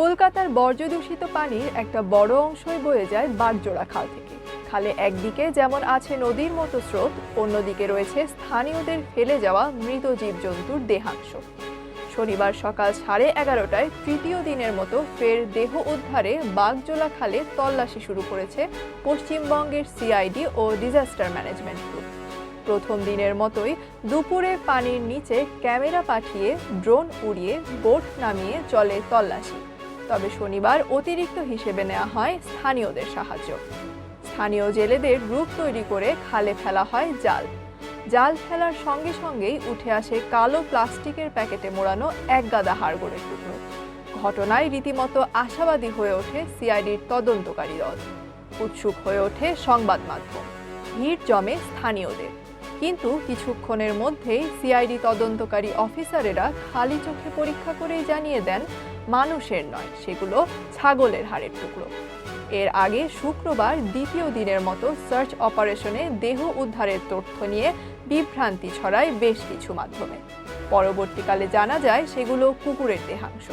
কলকাতার বর্জ্য দূষিত পানির একটা বড় অংশই বয়ে যায় বাগজোড়া খাল থেকে। খালে একদিকে যেমন আছে নদীর মতো স্রোত, অন্যদিকে রয়েছে স্থানীয়দের ফেলে যাওয়া মৃত জীবজন্তুর দেহাংশ। শনিবার সকাল সাড়ে এগারোটায় তৃতীয় দিনের মতো ফের দেহ উদ্ধারে বাগজোলা খালে তল্লাশি শুরু করেছে পশ্চিমবঙ্গের সিআইডি ও ডিজাস্টার ম্যানেজমেন্ট গ্রুপ প্রথম দিনের মতোই দুপুরে পানির নিচে ক্যামেরা পাঠিয়ে ড্রোন উড়িয়ে বোট নামিয়ে চলে তল্লাশি। তবে শনিবার অতিরিক্ত হিসেবে নেওয়া হয় স্থানীয়দের সাহায্য। স্থানীয় জেলেদের গ্রুপ তৈরি করে খালে ফেলা হয় জাল। জাল ফেলার সঙ্গে সঙ্গেই উঠে আসে কালো প্লাস্টিকের প্যাকেটে মোড়ানো এক গাদা হাড়গোড়ের টুকরো। ঘটনায় রীতিমতো আশাবাদী হয়ে ওঠে সিআইডির তদন্তকারী দল। উৎসুক হয়ে ওঠে সংবাদ মাধ্যম। ভিড় জমে স্থানীয়দের। কিন্তু কিছুক্ষণের মধ্যেই সিআইডি তদন্তকারী অফিসারেরা খালি চোখে পরীক্ষা করেই জানিয়ে দেন, মানুষের নয়, সেগুলো ছাগলের হাড়ের টুকরো। এর আগে শুক্রবার দ্বিতীয় দিনের মতো সার্চ অপারেশনে দেহ উদ্ধারের তথ্য নিয়ে বিভ্রান্তি ছড়ায় বেশ কিছু মাধ্যমে। পরবর্তীকালে জানা যায়, সেগুলো কুকুরের দেহাংশ।